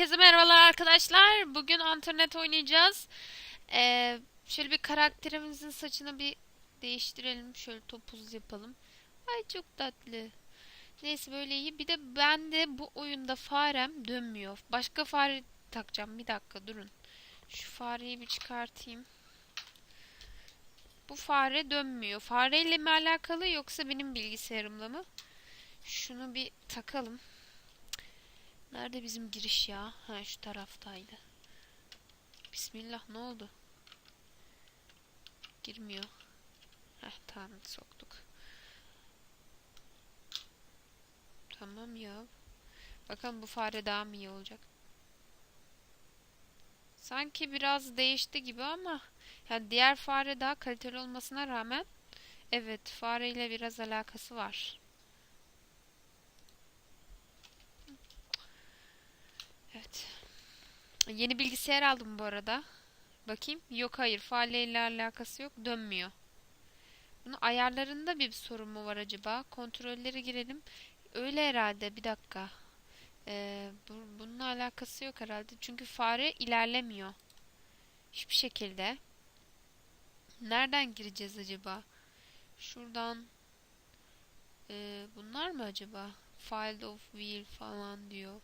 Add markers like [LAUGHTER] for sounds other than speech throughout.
Herkese merhabalar arkadaşlar. Bugün internet oynayacağız. Ee, şöyle bir karakterimizin saçını bir değiştirelim. Şöyle topuz yapalım. Ay çok tatlı. Neyse böyle iyi. Bir de ben de bu oyunda farem dönmüyor. Başka fare takacağım. Bir dakika durun. Şu fareyi bir çıkartayım. Bu fare dönmüyor. Fareyle mi alakalı yoksa benim bilgisayarımla mı? Şunu bir takalım. Nerede bizim giriş ya? Ha şu taraftaydı. Bismillah ne oldu? Girmiyor. Heh tamam soktuk. Tamam ya. Bakalım bu fare daha mı iyi olacak? Sanki biraz değişti gibi ama yani diğer fare daha kaliteli olmasına rağmen evet fareyle biraz alakası var. Evet. Yeni bilgisayar aldım bu arada. Bakayım. Yok hayır. Fareyle alakası yok. Dönmüyor. Bunun ayarlarında bir sorun mu var acaba? Kontrolleri girelim. Öyle herhalde. Bir dakika. Ee, bu, bununla alakası yok herhalde. Çünkü fare ilerlemiyor. Hiçbir şekilde. Nereden gireceğiz acaba? Şuradan. Ee, bunlar mı acaba? Field of view falan diyor.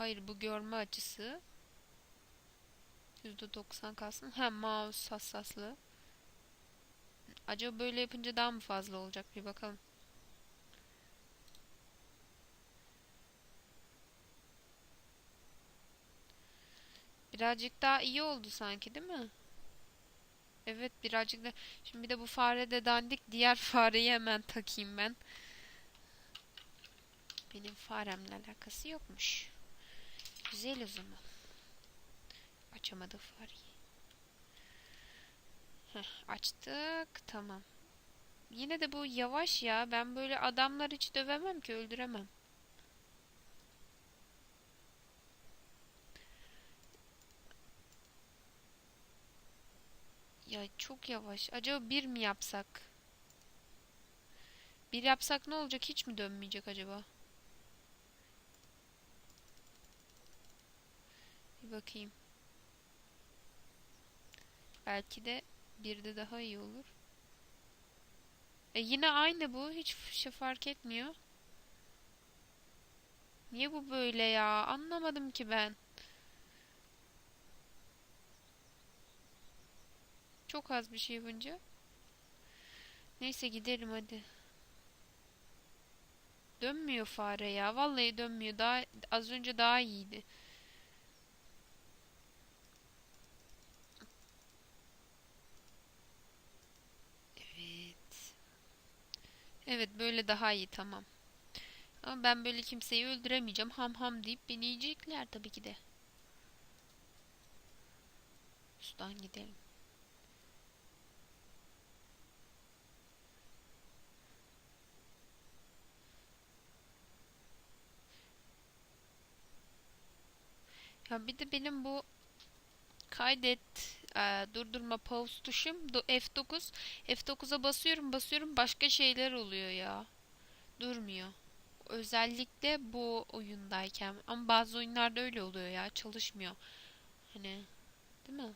Hayır bu görme açısı. %90 kalsın. Hem mouse hassaslığı. Acaba böyle yapınca daha mı fazla olacak bir bakalım. Birazcık daha iyi oldu sanki değil mi? Evet birazcık da. Şimdi bir de bu fare de dandik. Diğer [LAUGHS] fareyi hemen takayım ben. Benim faremle alakası yokmuş. Güzel o zaman. Açamadı fareyi. Heh, açtık. Tamam. Yine de bu yavaş ya. Ben böyle adamlar hiç dövemem ki. Öldüremem. Ya çok yavaş. Acaba bir mi yapsak? Bir yapsak ne olacak? Hiç mi dönmeyecek acaba? Bir bakayım. Belki de bir de daha iyi olur. E yine aynı bu. Hiç şey fark etmiyor. Niye bu böyle ya? Anlamadım ki ben. Çok az bir şey yapınca. Neyse gidelim hadi. Dönmüyor fare ya. Vallahi dönmüyor. Daha az önce daha iyiydi. Evet böyle daha iyi tamam. Ama ben böyle kimseyi öldüremeyeceğim. Ham ham deyip beni yiyecekler tabii ki de. Üstten gidelim. Ya bir de benim bu kaydet e, durdurma pause tuşum. Do- F9 F9'a basıyorum basıyorum. Başka şeyler oluyor ya. Durmuyor. Özellikle bu oyundayken. Ama bazı oyunlarda öyle oluyor ya. Çalışmıyor. Hani değil mi?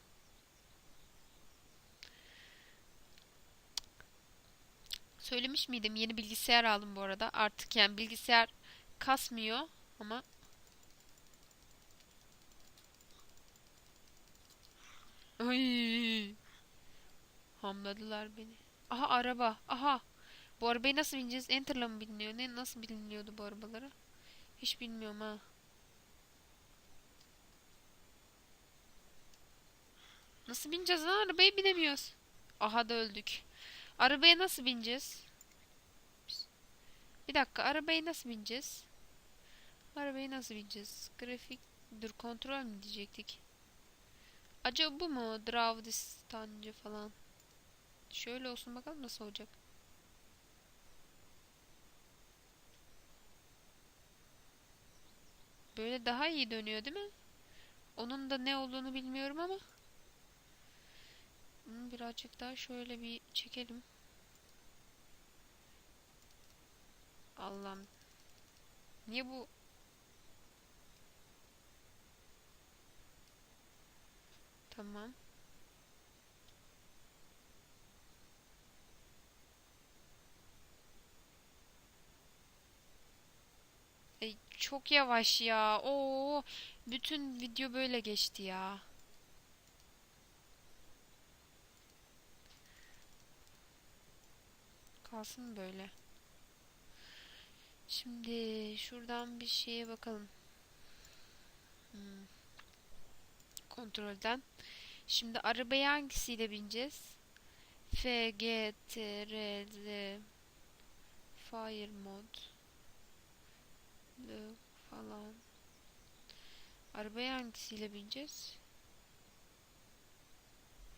Söylemiş miydim? Yeni bilgisayar aldım bu arada. Artık yani bilgisayar kasmıyor ama ay hamladılar beni aha araba aha Bu arabayı nasıl bineceğiz? Enter'la mı biliniyor? Ne nasıl biliniyordu bu arabalara? Hiç bilmiyorum ha. Nasıl bineceğiz lan? Arabaya binemiyoruz. Aha da öldük. Arabaya nasıl bineceğiz? Bir dakika, arabaya nasıl bineceğiz? Arabaya nasıl bineceğiz? Grafik dur kontrol mü diyecektik? Acaba bu mu? Draw distancı falan. Şöyle olsun bakalım nasıl olacak. Böyle daha iyi dönüyor değil mi? Onun da ne olduğunu bilmiyorum ama. Birazcık daha şöyle bir çekelim. Allah'ım. Niye bu Tamam. Ey, çok yavaş ya. Oo, bütün video böyle geçti ya. Kalsın böyle. Şimdi şuradan bir şeye bakalım. Hmm, kontrolden. Şimdi arabaya hangisiyle bineceğiz? F, G, T, R, Z, Fire Mode, L falan. Arabaya hangisiyle bineceğiz?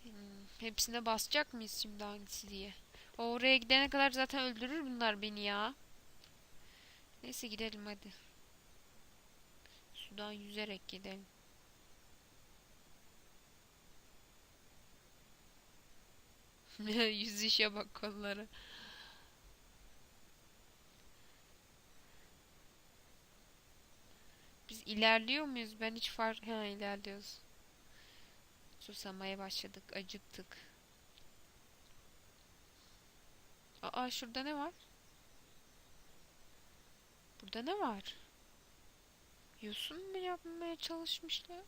Hmm, hepsine basacak mıyız şimdi hangisi diye? Oraya gidene kadar zaten öldürür bunlar beni ya. Neyse gidelim hadi. Sudan yüzerek gidelim. [LAUGHS] Yüzüşe bak kolları. Biz ilerliyor muyuz? Ben hiç fark... Ha ilerliyoruz. Susamaya başladık. Acıktık. Aa şurada ne var? Burada ne var? Yosun mu yapmaya çalışmışlar?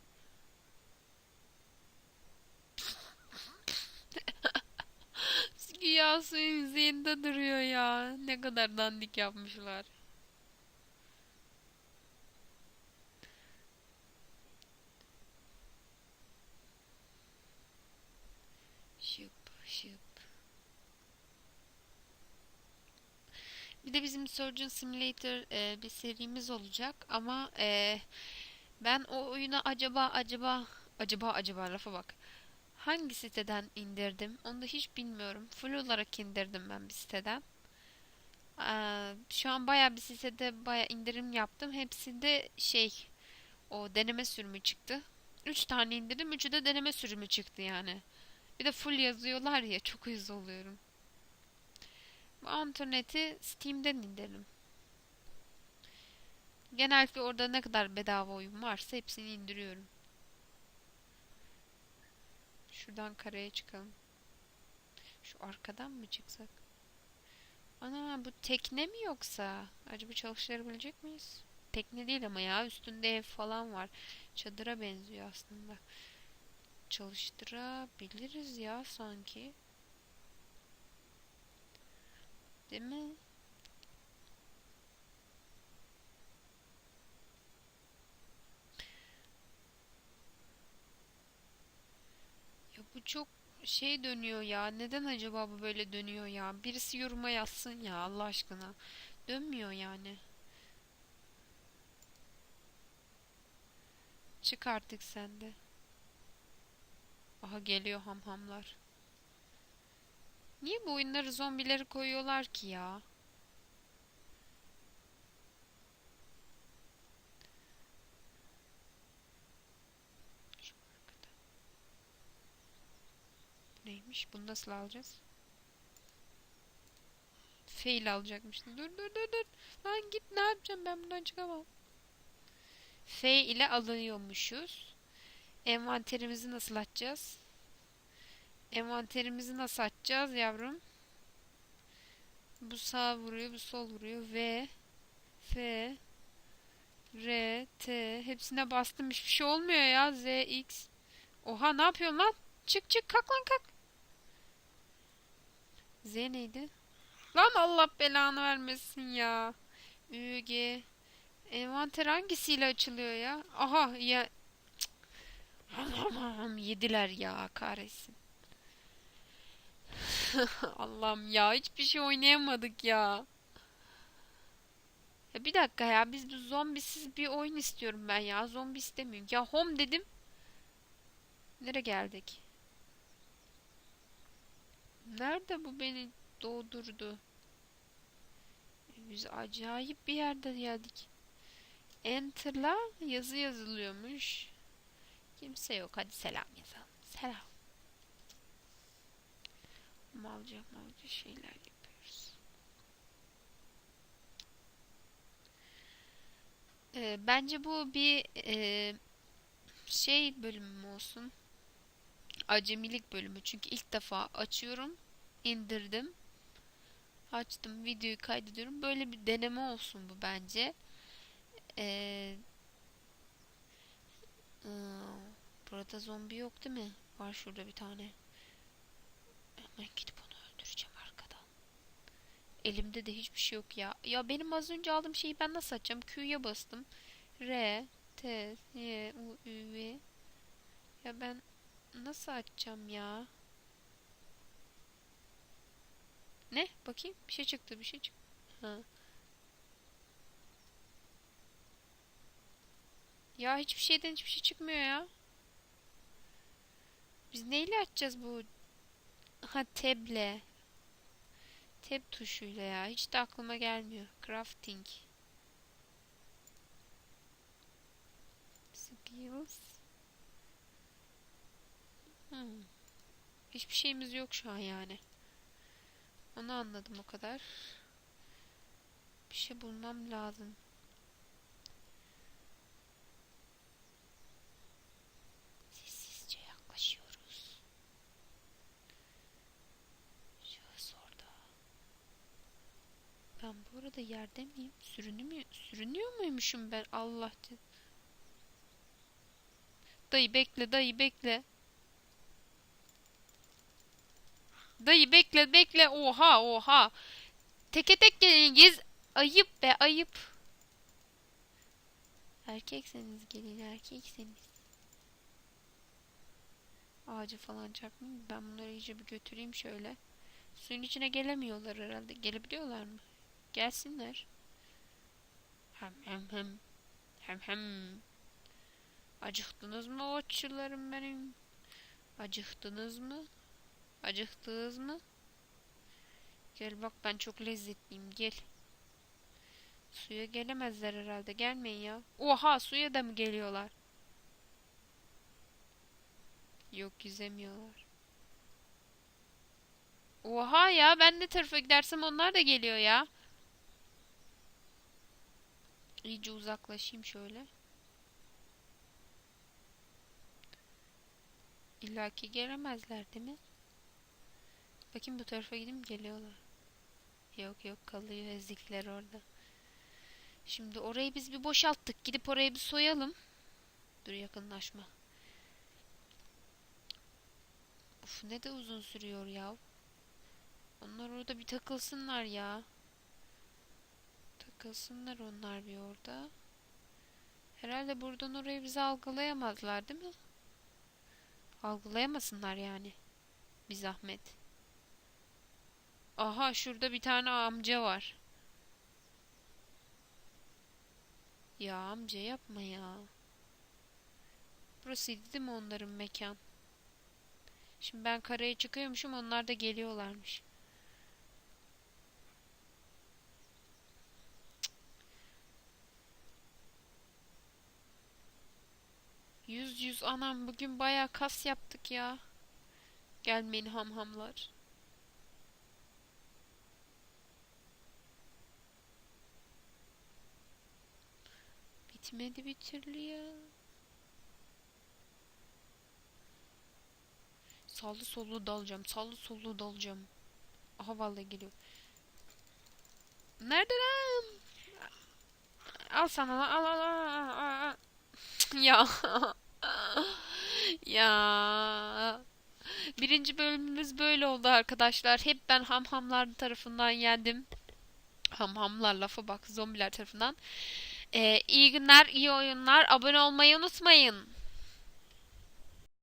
Güya suyun yüzeyinde duruyor ya. Ne kadar dandik yapmışlar. Şıp şıp. Bir de bizim Surgeon Simulator e, bir serimiz olacak ama e, ben o oyunu acaba acaba acaba acaba lafa bak. Hangi siteden indirdim? Onu da hiç bilmiyorum. Full olarak indirdim ben bir siteden. Ee, şu an baya bir sitede baya indirim yaptım. Hepsi de şey o deneme sürümü çıktı. Üç tane indirdim. Üçü de deneme sürümü çıktı yani. Bir de full yazıyorlar ya çok uyuz oluyorum. Bu interneti Steam'den indirdim. Genellikle orada ne kadar bedava oyun varsa hepsini indiriyorum. Şuradan karaya çıkalım. Şu arkadan mı çıksak? Ana bu tekne mi yoksa? Acaba çalıştırabilecek miyiz? Tekne değil ama ya üstünde ev falan var. Çadıra benziyor aslında. Çalıştırabiliriz ya sanki. Değil mi? Ya bu çok şey dönüyor ya. Neden acaba bu böyle dönüyor ya? Birisi yoruma yazsın ya Allah aşkına. Dönmüyor yani. Çık artık sen de. Aha geliyor hamhamlar. Niye bu oyunları zombileri koyuyorlar ki ya? Şu arkada. Neymiş? Bunu nasıl alacağız? Fail alacakmıştım. Dur dur dur dur. Lan git ne yapacağım ben bundan çıkamam. F ile alıyormuşuz. Envanterimizi nasıl açacağız? Envanterimizi nasıl açacağız yavrum? Bu sağ vuruyor, bu sol vuruyor. V, F, R, T. Hepsine bastım. Hiçbir şey olmuyor ya. Z, X. Oha ne yapıyorsun lan? Çık çık kalk lan kalk. Z neydi? Lan Allah belanı vermesin ya. Ü, G. Envanter hangisiyle açılıyor ya? Aha ya. Allah'ım yediler ya kahretsin. [LAUGHS] Allah'ım ya hiçbir şey oynayamadık ya. Ya bir dakika ya biz bu zombisiz bir oyun istiyorum ben ya. Zombi istemiyorum. Ya home dedim. Nereye geldik? Nerede bu beni doğdurdu? Biz acayip bir yerde geldik. Enter'la yazı yazılıyormuş. Kimse yok. Hadi selam yazalım. Selam. Malca malca şeyler yapıyoruz. Ee, bence bu bir e, şey bölümü mü olsun? Acemilik bölümü. Çünkü ilk defa açıyorum, indirdim, açtım, videoyu kaydediyorum. Böyle bir deneme olsun bu bence. Ee, ıı, burada zombi yok değil mi? Var şurada bir tane. Hemen gidip onu öldüreceğim arkadan. Elimde de hiçbir şey yok ya. Ya benim az önce aldığım şeyi ben nasıl açacağım? Q'ya bastım. R, T, Y, U, V. Ya ben nasıl açacağım ya? Ne? Bakayım. Bir şey çıktı, bir şey çıktı. Ha. Ya hiçbir şeyden hiçbir şey çıkmıyor ya. Biz neyle açacağız bu? Ha teble. Tab tuşuyla ya. Hiç de aklıma gelmiyor. Crafting. Skills. Hmm. Hiçbir şeyimiz yok şu an yani. Onu anladım o kadar. Bir şey bulmam lazım. Sessizce yaklaşıyoruz. Şahıs orada. Ben bu arada yerde miyim? Sürünüyor, sürünüyor muymuşum ben? Allah. Dayı bekle, dayı bekle. Dayı bekle, bekle. Oha, oha. Teke tek gelin gez. Ayıp be, ayıp. Erkekseniz gelin, erkekseniz. Ağacı falan çarpmayayım. Ben bunları iyice bir götüreyim şöyle. Suyun içine gelemiyorlar herhalde. Gelebiliyorlar mı? Gelsinler. Hem hem hem. Hem hem. Acıktınız mı otçularım benim? Acıktınız mı? Acıktınız mı? Gel bak ben çok lezzetliyim gel. Suya gelemezler herhalde. Gelmeyin ya. Oha suya da mı geliyorlar? Yok yüzemiyorlar. Oha ya ben ne tarafa gidersem onlar da geliyor ya. İyice uzaklaşayım şöyle. İlla ki gelemezler değil mi? Bakayım bu tarafa gideyim geliyorlar. Yok yok kalıyor ezikler orada. Şimdi orayı biz bir boşalttık. Gidip orayı bir soyalım. Dur yakınlaşma. Uf ne de uzun sürüyor ya. Onlar orada bir takılsınlar ya. Takılsınlar onlar bir orada. Herhalde buradan orayı bize algılayamazlar değil mi? Algılayamasınlar yani. Bir zahmet. Aha şurada bir tane amca var. Ya amca yapma ya. Burasıydı değil mi onların mekan? Şimdi ben karaya çıkıyormuşum onlar da geliyorlarmış. Yüz yüz anam bugün baya kas yaptık ya. Gelmeyin hamhamlar. Bitmedi bir türlü ya. Sağlı sollu dalacağım. Sağlı sollu dalacağım. Aha vallahi geliyor. Nerede lan? Al sana. Al al al. al, al. [LAUGHS] Ya. [LAUGHS] Ya. Birinci bölümümüz böyle oldu arkadaşlar. Hep ben hamhamlar tarafından yendim. Hamhamlar lafa bak zombiler tarafından. Ee, iyi günler, iyi oyunlar. Abone olmayı unutmayın.